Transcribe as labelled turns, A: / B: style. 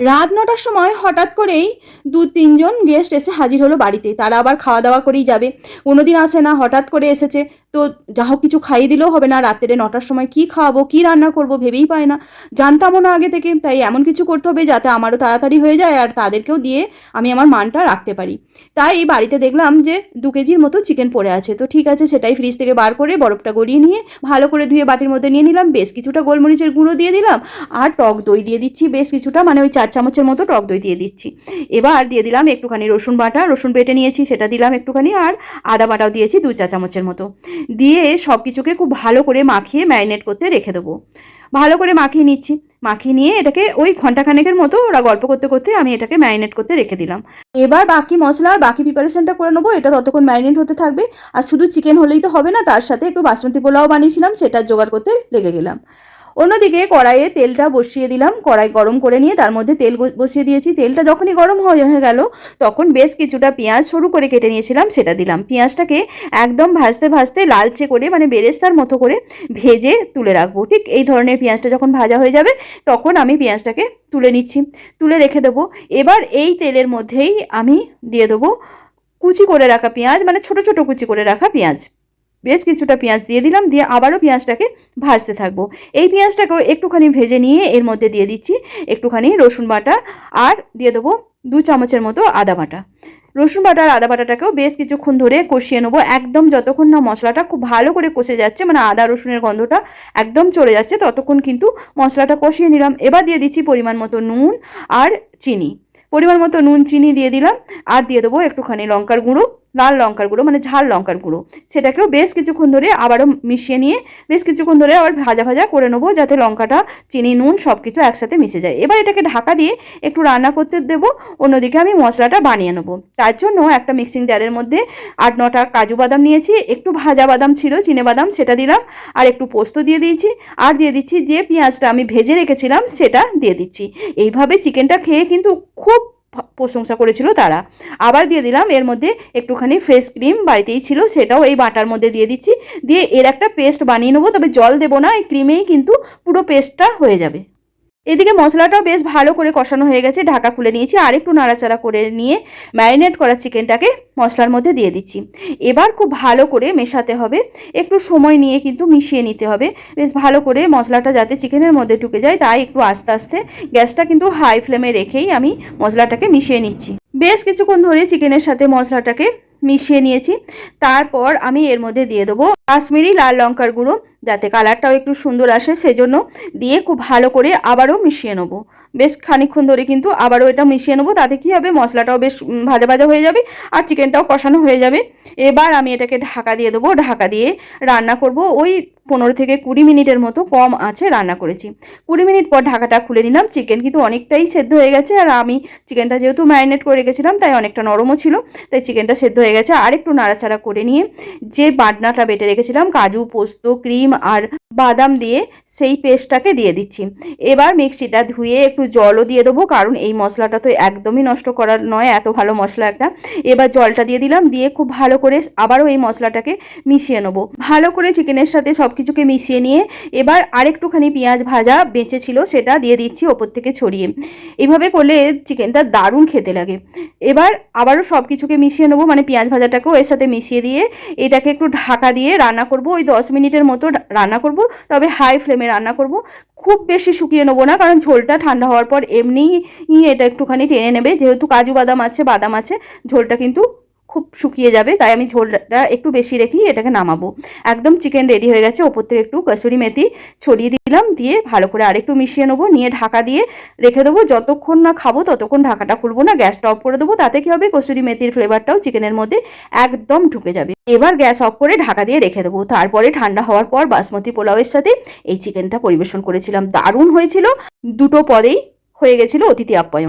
A: রাত নটার সময় হঠাৎ করেই দু তিনজন গেস্ট এসে হাজির হলো বাড়িতে। তারা আবার খাওয়া দাওয়া করেই যাবে। কোনোদিন আসে না, হঠাৎ করে এসেছে। তো যা হোক কিছু খাইয়ে দিলেও হবে না। রাত্রে নটার সময় কি খাওয়াবো, কি রান্না করব ভেবেই পায় না। জানতামও না আগে থেকে, তাই এমন কিছু করতে হবে যাতে আমারও তাড়াতাড়ি হয়ে যায় আর তাদেরকেও দিয়ে আমি আমার মানটা রাখতে পারি। তাই বাড়িতে দেখলাম যে দু কেজির মতো চিকেন পড়ে আছে। তো ঠিক আছে, সেটাই ফ্রিজ থেকে বার করে বরফটা গড়িয়ে নিয়ে ভালো করে ধুয়ে বাটির মধ্যে নিয়ে নিলাম। বেশ কিছুটা গোলমরিচের গুঁড়ো দিয়ে দিলাম। আর টক দই দিয়ে দিচ্ছি। বেশ কিছুটা মানে ওই চার চামচের মতো টক দই দিয়ে দিচ্ছি। এবার দিয়ে দিলাম একটুখানি রসুন বাটা, রসুন বেটে নিয়েছি, সেটা দিলাম একটুখানি আর আদা বাটাও দিয়েছি দু চা চামচের মতো। দিয়ে সব কিছুকে খুব ভালো করে মাখিয়ে ম্যারিনেট করতে রেখে দেবো। ভালো করে মাখিয়ে নিচ্ছি। মাখিয়ে নিয়ে এটাকে ওই ঘন্টাখানেকের মতো ওরা গল্প করতে করতে আমি এটাকে ম্যারিনেট করতে রেখে দিলাম। এবার বাকি মশলা আর বাকি প্রিপারেশনটা করে নেব, এটা ততক্ষণ ম্যারিনেট হতে থাকবে। আর শুধু চিকেন হলেই তো হবে না, তার সাথে একটু বাসমতি পোলাও বানিয়েছিলাম, সেটা জোগাড় করতে লেগে গেলাম। অন্যদিকে কড়াইয়ে তেলটা বসিয়ে দিলাম। কড়াই গরম করে নিয়ে তার মধ্যে তেল বসিয়ে দিয়েছি। তেলটা যখনই গরম হয়ে গেল, তখন বেশ কিছুটা পেঁয়াজ সরু করে কেটে নিয়েছিলাম, সেটা দিলাম। পেঁয়াজটাকে একদম ভাজতে ভাজতে লালচে করে মানে বেরেস্তার মতো করে ভেজে তুলে রাখব। ঠিক এই ধরনের পেঁয়াজটা যখন ভাজা হয়ে যাবে, তখন আমি পেঁয়াজটাকে তুলে নিচ্ছি। তুলে রেখে দেবো। এবার এই তেলের মধ্যেই আমি দিয়ে দেবো কুচি করে রাখা পেঁয়াজ মানে ছোট ছোট কুচি করে রাখা পেঁয়াজ। বেশ কিছুটা পেঁয়াজ দিয়ে দিলাম, দিয়ে আবারও পেঁয়াজটাকে ভাজতে থাকব। এই পেঁয়াজটাকেও একটুখানি ভেজে নিয়ে এর মধ্যে দিয়ে দিচ্ছি একটুখানি রসুন বাটা আর দিয়ে দেবো দু চামচের মতো আদা বাটা। রসুন বাটা আর আদা বাটাটাকেও বেশ কিছুক্ষণ ধরে কষিয়ে নেব। একদম যতক্ষণ না মশলাটা খুব ভালো করে কষে যাচ্ছে মানে আদা রসুনের গন্ধটা একদম চলে যাচ্ছে, ততক্ষণ কিন্তু মশলাটা কষিয়ে নিলাম। এবার দিয়ে দিচ্ছি পরিমাণ মতো নুন আর চিনি। পরিমাণ মতো নুন, চিনি দিয়ে দিলাম আর দিয়ে দেবো একটুখানি লঙ্কার গুঁড়ো। লাল লঙ্কার গুঁড়ো মানে ঝাল লঙ্কার গুঁড়ো। সেটাকেও বেশ কিছুক্ষণ ধরে আবারও মিশিয়ে নিয়ে বেশ কিছুক্ষণ ধরে আবার ভাজা ভাজা করে নেব, যাতে লঙ্কাটা, চিনি, নুন সব কিছু একসাথে মিশে যায়। এবার এটাকে ঢাকা দিয়ে একটু রান্না করতে দেবো, অন্যদিকে আমি মশলাটা বানিয়ে নেব। তার জন্য একটা মিক্সিং জারের মধ্যে আট নটা কাজু বাদাম নিয়েছি, একটু ভাজা বাদাম ছিল, চিনে বাদাম, সেটা দিলাম, আর একটু পোস্ত দিয়ে দিয়েছি, আর দিয়ে দিচ্ছি যে পেঁয়াজটা আমি ভেজে রেখেছিলাম, সেটা দিয়ে দিচ্ছি। এইভাবে চিকেনটা খেয়ে কিন্তু খুব প্রশংসা করেছিল তারা। আবার দিয়ে দিলাম, এর মধ্যে একটুখানি ফ্রেশ ক্রিম বাড়িতেই ছিল, সেটাও এই বাটার মধ্যে দিয়ে দিচ্ছি। দিয়ে এর একটা পেস্ট বানিয়ে নেব, তবে জল দেবো না, এই ক্রিমেই কিন্তু পুরো পেস্টটা হয়ে যাবে। এদিকে মশলাটাও বেশ ভালো করে কষানো হয়ে গেছে, ঢাকা খুলে নিয়েছি। আর একটু নাড়াচাড়া করে নিয়ে ম্যারিনেট করা চিকেনটাকে মশলার মধ্যে দিয়ে দিচ্ছি। এবার খুব ভালো করে মেশাতে হবে। একটু সময় নিয়ে কিন্তু মিশিয়ে নিতে হবে। বেশ ভালো করে মশলাটা যাতে চিকেনের মধ্যে ঢুকে যায়, তাই একটু আস্তে আস্তে গ্যাসটা কিন্তু হাই ফ্লেমে রেখেই আমি মশলাটাকে মিশিয়ে নিচ্ছি। বেশ কিছুক্ষণ ধরে চিকেনের সাথে মশলাটাকে মিশিয়ে নিয়েছি। তারপর আমি এর মধ্যে দিয়ে দেবো কাশ্মীরি লাল লঙ্কার গুঁড়ো, যাতে কালারটাও একটু সুন্দর আসে, সেজন্য দিয়ে খুব ভালো করে আবারও মিশিয়ে নেব। বেশ খানিকক্ষণ ধরে কিন্তু আবারও এটা মিশিয়ে নেব, তাতে কী হবে, মশলাটাও বেশ ভাজা ভাজা হয়ে যাবে আর চিকেনটাও কষানো হয়ে যাবে। এবার আমি এটাকে ঢাকা দিয়ে দেবো, ঢাকা দিয়ে রান্না করব। ওই পনেরো থেকে কুড়ি মিনিটের মতো কম আছে রান্না করেছি। কুড়ি মিনিট পর ঢাকাটা খুলে নিলাম, চিকেন কিন্তু অনেকটাই সেদ্ধ হয়ে গেছে, আর আমি চিকেনটা যেহেতু ম্যারিনেট করে রেখেছিলাম, তাই অনেকটা নরমও ছিল, তাই চিকেনটা সেদ্ধ হয়ে গেছে। আর একটু নাড়াচাড়া করে নিয়ে যে বাটনাটা বেটে রেখেছিলাম, কাজু, পোস্ত, ক্রিম আর বাদাম দিয়ে সেই পেস্টটাকে দিয়ে দিচ্ছি। এবার মিক্সিটা ধুয়ে একটু জলও দিয়ে দেবো, কারণ এই মশলাটা তো একদমই নষ্ট করার নয়, এত ভালো মশলা একটা। এবার জলটা দিয়ে দিলাম, দিয়ে খুব ভালো করে আবারও এই মশলাটাকে মিশিয়ে নেব। ভালো করে চিকেনের সাথে সব কিছুকে মিশিয়ে নিয়ে এবার আরেকটুখানি পেঁয়াজ ভাজা বেঁচে ছিল, সেটা দিয়ে দিচ্ছি ওপর থেকে ছড়িয়ে। এইভাবে করলে চিকেনটা দারুণ খেতে লাগে। এবার আবারও সব কিছুকে মিশিয়ে নেব মানে পেঁয়াজ ভাজাটাকেও এর সাথে মিশিয়ে দিয়ে এটাকে একটু ঢাকা দিয়ে রান্না করব, ওই দশ মিনিটের মতো রান্না করব, তবে হাই ফ্লেমে রান্না করব। খুব বেশি শুকিয়ে নেব না, কারণ ঝোলটা ঠান্ডা হওয়ার পর এমনিই এটা একটুখানি টেনে নেবে, যেহেতু কাজু বাদাম আছে বাদাম আছে, ঝোলটা কিন্তু খুব শুকিয়ে যাবে, তাই আমি ঝোলটা একটু বেশি রেখেই এটাকে নামাবো। একদম চিকেন রেডি হয়ে গেছে, ওপর থেকে একটু কসুরি মেথি ছড়িয়ে দিলাম, দিয়ে ভালো করে আরেকটু মিশিয়ে নেব, নিয়ে ঢাকা দিয়ে রেখে দেবো, যতক্ষণ না খাব ততক্ষণ ঢাকাটা খুলবো না গ্যাসটা অফ করে দেবো, তাতে কি হবে কসুরি মেথির ফ্লেভারটাও চিকেনের মধ্যে একদম ঢুকে যাবে। এবার গ্যাস অফ করে ঢাকা দিয়ে রেখে দেবো, তারপরে ঠান্ডা হওয়ার পর বাসমতি পোলাওয়ের সাথে এই চিকেনটা পরিবেশন করেছিলাম, দারুণ হয়েছিল, দুটো পদেই হয়ে গেছিল অতিথি আপ্যায়ন।